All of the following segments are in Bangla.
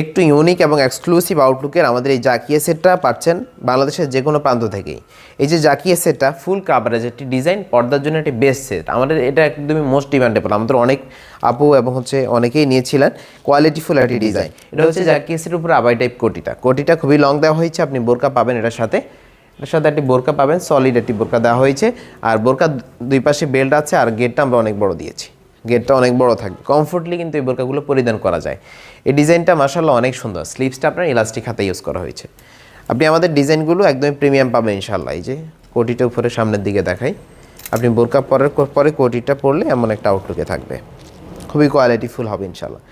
একটু ইউনিক এবং এক্সক্লুসিভ আউটলুকের আমাদের এই জাকিয়ে সেটটা পাচ্ছেন বাংলাদেশের যে কোনো প্রান্ত থেকেই। এই যে জাকিয়ে সেটটা ফুল কাভারেজ একটি ডিজাইন পর্দার জন্য একটি বেস্ট সেট আমাদের এটা একদমই মোস্ট ডিমান্ডেবল আমাদের অনেক আপু এবং হচ্ছে অনেকেই নিয়েছিলেন কোয়ালিটিফুল একটি ডিজাইন এটা হচ্ছে জাকিয়ে সেটের উপরে আবাই টাইপ কোটিটা। কোটিটা খুবই লং দেওয়া হয়েছে আপনি বোরকা পাবেন এটার সাথে। এটার সাথে একটি বোরকা পাবেন সলিড একটি বোরকা দেওয়া হয়েছে। আর বোরকা দুই পাশে বেল্ট আছে আর গেটটা আমরা অনেক বড় দিয়েছি। গেটটা অনেক বড় থাকবে। কমফোর্টলি কিন্তু এই বোরকাগুলো পরিধান করা যায়। এই ডিজাইনটা মাসাল্লাহ অনেক সুন্দর। স্লিপসটা আপনার ইলাস্টিক হাতে ইউজ করা হয়েছে। আপনি আমাদের ডিজাইনগুলো একদমই প্রিমিয়াম পাবেন ইনশাল্লাহ এই যে কোটিটা উপরে সামনের দিকে দেখাই। আপনি বোরকা পরের পরে কোটিটা পরলে এমন একটা আউটলুকে থাকবে। খুবই কোয়ালিটিফুল হবে ইনশাল্লাহ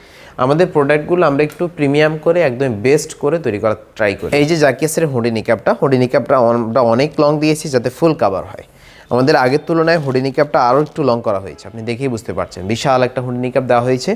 আমাদের প্রোডাক্টগুলো আমরা একটু প্রিমিয়াম করে, একদম বেস্ট করে তৈরি করার ট্রাই করি। এই যে জাকিয়াসের হুডি নিকাপটা নিকাপটা আমরা অনেক লং দিয়েছি যাতে ফুল কাভার হয়। আমাদের আগের তুলনায় হুডি নিকাপটা আরও একটু লং করা হয়েছে। আপনি দেখেই বুঝতে পারছেন। বিশাল একটা হুডি নিকাপ দেওয়া হয়েছে।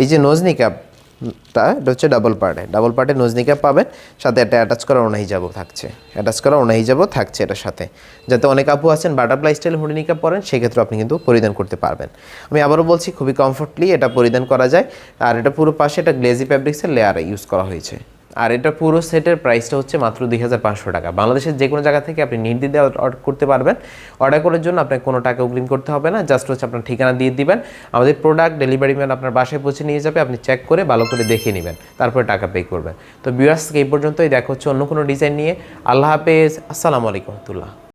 এই যে নোজ নিকাপটা এটা হচ্ছে ডাবল পার্টে ডাবল পার্টে নোজ নিকাপ পাবেন। সাথে একটা অ্যাটাচ করা ওনা হিজাবও থাকছে। অ্যাটাচ করা ওনা হিজাবও থাকছে এটার সাথে। যাতে অনেক আপু আছেন বাটারফ্লাই স্টাইল হুডি নিকাপ পরেন সেক্ষেত্রে আপনি কিন্তু পরিধান করতে পারবেন। আমি আবারও বলছি, খুবই কমফোর্টলি এটা পরিধান করা যায়। আর এটা পুরো পাশে এটা গ্লেজি ফ্যাব্রিক্সের লেয়ারে ইউজ করা হয়েছে। আর এটা পুরো সেটের প্রাইসটা হচ্ছে মাত্র দুই হাজার পাঁচশো টাকা। বাংলাদেশের যে কোনো জায়গা থেকে আপনি নির্দিদে অর্ডার করতে পারবেন। অর্ডার করার জন্য আপনাকে কোনো টাকা অগ্রিম করতে হবে না জাস্ট হচ্ছে আপনার ঠিকানা দিয়ে দিবেন। আমাদের প্রোডাক্ট ডেলিভারি ম্যান আপনার বাসায় পৌঁছে নিয়ে যাবে, আপনি চেক করে ভালো করে দেখে নেবেন, তারপরে টাকা পে করবেন। তো বিয়ার্সকে এই পর্যন্তই, দেখা হচ্ছে অন্য কোনো ডিজাইন নিয়ে। আল্লাহ হাফেজ, আসসালামু আলাইকুম রহমতুল্লাহ।